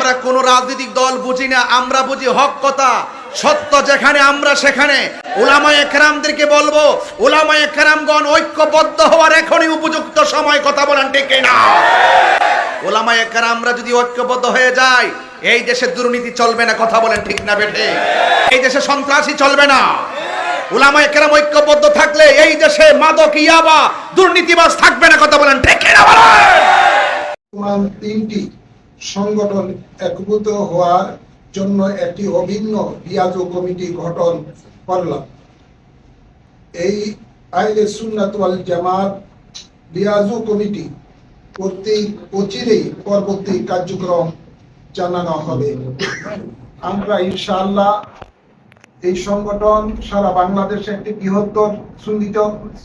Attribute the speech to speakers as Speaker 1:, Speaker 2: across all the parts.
Speaker 1: আমরা কোন রাজনৈতিক দল বুঝি না, আমরা বুঝি হক কথা, সত্য যেখানে, আমরা সেখানে। ওলামা একরামদেরকে বলব ওলামা একরামগণ ঐক্যবদ্ধ হওয়ার এখনই উপযুক্ত সময়, কথা বলেন ঠিক না ওলামা একরামরা যদি ঐক্যবদ্ধ হয়ে যায়, এই দেশে দুর্নীতি চলবে না, কথা বলেন ঠিক না বেঠে। এই দেশে সন্ত্রাসী চলবে না। ওলামা একরাম ঐক্যবদ্ধ থাকলে এই দেশে মাদক, ইয়াবা, দুর্নীতিবাজ থাকবে না, কথা বলেন ঠিক না বলেন?
Speaker 2: তিনটি সংগঠন একভূত হওয়ার জন্য একটি অভিন্ন রিয়াজু কমিটি গঠন করলাম। এই আইলে সুন্নাত জামাত রিয়াজু কমিটি কর্তৃক অচিরেই পরবর্তী কার্যক্রম জানানো হবে। আমরা ইনশাআল্লাহ এই সংগঠন সারা বাংলাদেশে একটি বৃহত্তর সুন্নিত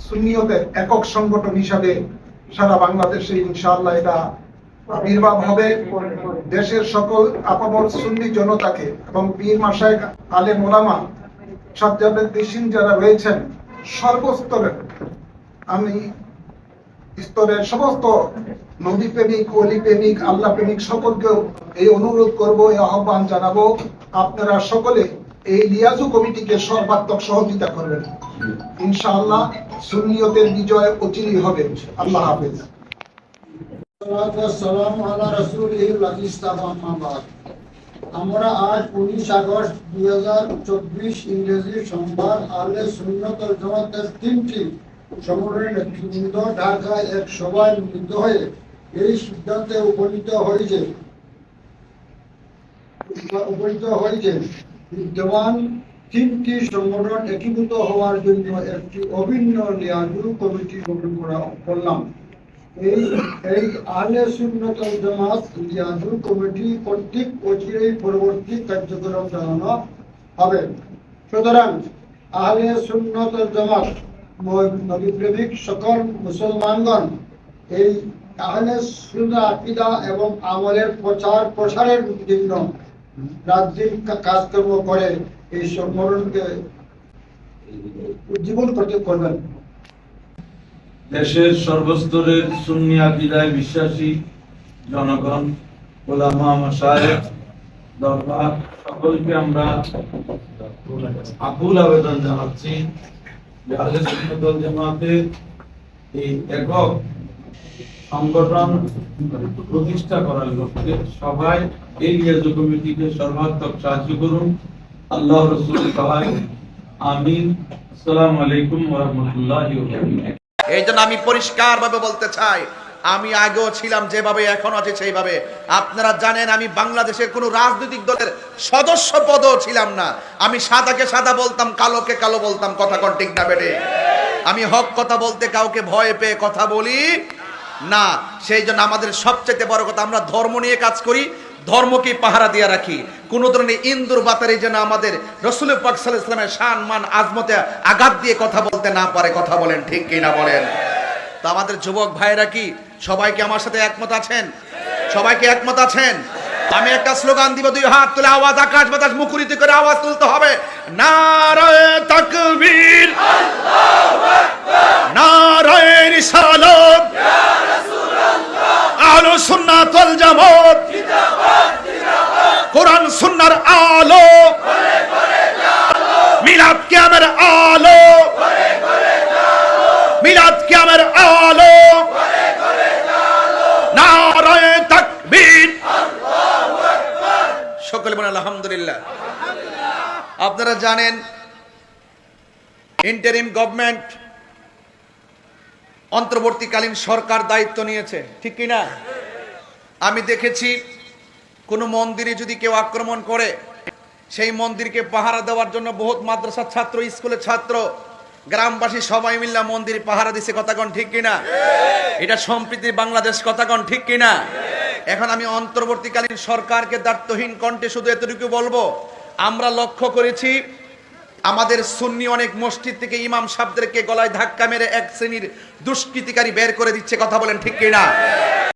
Speaker 2: সুন্নিয়তের একক সংগঠন হিসাবে সারা বাংলাদেশে ইনশাআল্লাহ এটা আবির্ভাব হবে দেশের সকল আপামর সুন্নি জনতাকে এবং পীর মাসায় আলে মোলামা সাজ্জাদের দেশিন যারা রয়েছেন সর্বস্তরের আমি স্তরের সমস্ত নদী প্রেমিক অলি প্রেমিক আল্লাহ প্রেমিক সকলকেও এই অনুরোধ করব, এই আহ্বান জানাব। আপনারা সকলে এই লিয়াজু কমিটিকে সর্বাত্মক সহযোগিতা করবেন। ইনশাআল্লাহ সুন্নিয়তের বিজয় অচিরই হবে। আল্লাহ হাফেজ।
Speaker 3: আমরা আজ উনিশ আগস্ট দুই হাজার চব্বিশ ইংরেজি সোমবার আলে জামাতের তিনটি সংগঠনের ঢাকায় এক সভায় মিলিত হয়ে এই সিদ্ধান্তে উপনীত হয়েছে। উপনীত হয়েছে। বিদ্যমান তিনটি সংগঠন একীভূত হওয়ার জন্য একটি অভিন্ন লিয়াজু কমিটি গঠন করা করলাম। এই এই কমিটি কর্তৃক অচিরেই পরবর্তী কার্যক্রম জানানো হবে। সুতরাং সকল মুসলমানগণ, এই আহলে সুন্নাহ আকীদা এবং আমলের প্রচার প্রসারের জন্য কা- কাজকর্ম করে এই সংগঠনকে উজ্জীবন করতে করবেন।
Speaker 4: দেশের সর্বস্তরের সুন্নি আকিদায় বিশ্বাসী জনগণ, ওলামা সকলকে আমরা আকুল আবেদন জানাচ্ছি এই একক সংগঠন প্রতিষ্ঠা করার লক্ষ্যে সবাই এই লিয়াজু কমিটিকে সর্বাত্মক সাহায্য করুন। আল্লাহ রসুল সহায় আমিন। আসসালামু আলাইকুম ওয়া রাহমাতুল্লাহি ওয়া বারাকাতুহু।
Speaker 1: এই জন্য আমি পরিষ্কার ভাবে বলতে চাই, আমি আগেও ছিলাম যেভাবে এখন আছে সেইভাবে। আপনারা জানেন আমি বাংলাদেশের কোনো রাজনৈতিক দলের সদস্য পদও ছিলাম না। আমি সাদাকে সাদা বলতাম, কালোকে কালো বলতাম, কথা কোন ঠিক না বেটে আমি হক কথা বলতে কাউকে ভয় পেয়ে কথা বলি না, সেই জন্য আমাদের সবচেয়ে বড় কথা আমরা ধর্ম নিয়ে কাজ করি, ধর্মকে পাহারা দিয়ে রাখি। কোন ধরনের ইন্দুর বাতারি যেন আমাদের রসুল পাক সাল্লাল্লাহু ইসলামের শান, মান, আজমতে আঘাত দিয়ে কথা বলতে না পারে, কথা বলেন ঠিক কি না বলেন? তো আমাদের যুবক ভাইরা কি সবাইকে আমার সাথে একমত আছেন? সবাইকে একমত আছেন? আমি একটা স্লোগান দিব, দুই হাত তুলে আওয়াজ, আকাশ বাতাস মুখরিত করে আওয়াজ তুলতে হবে। নারায়ে তাকবীর। নারায়ে রিসালাত। আলো সুন্নাত ওয়াল জামাত। কোরআন সুন্নার আলো। মিলাদ কিয়ামের আলো। মিলাদ কিয়ামের আলো। আলহামদুলিল্লাহ। আপনারা জানেন ইন্টারিম গভর্নমেন্ট অন্তর্বর্তীকালীন সরকার দায়িত্ব নিয়েছে, ঠিক কি না? আমি দেখেছি, কোনো মন্দিরে যদি কেউ আক্রমণ করে, সেই মন্দিরকে পাহারা দেওয়ার জন্য বহুত মাদ্রাসার ছাত্র, স্কুলের ছাত্র, গ্রামবাসী সবাই মিল্লা মন্দির পাহারা দিছে কথাগণ ঠিক কিনা এটা সম্প্রীতির বাংলাদেশ কথাগণ ঠিক কিনা এখন আমি অন্তর্বর্তীকালীন সরকারকে দায়িত্বহীন কণ্ঠে শুধু এতটুকু বলব, আমরা লক্ষ্য করেছি আমাদের সুন্নি অনেক মসজিদ থেকে ইমাম সাহেবদেরকে গলায় ধাক্কা মেরে এক শ্রেণির দুষ্কৃতিকারী বের করে দিচ্ছে, কথা বলেন ঠিক কিনা?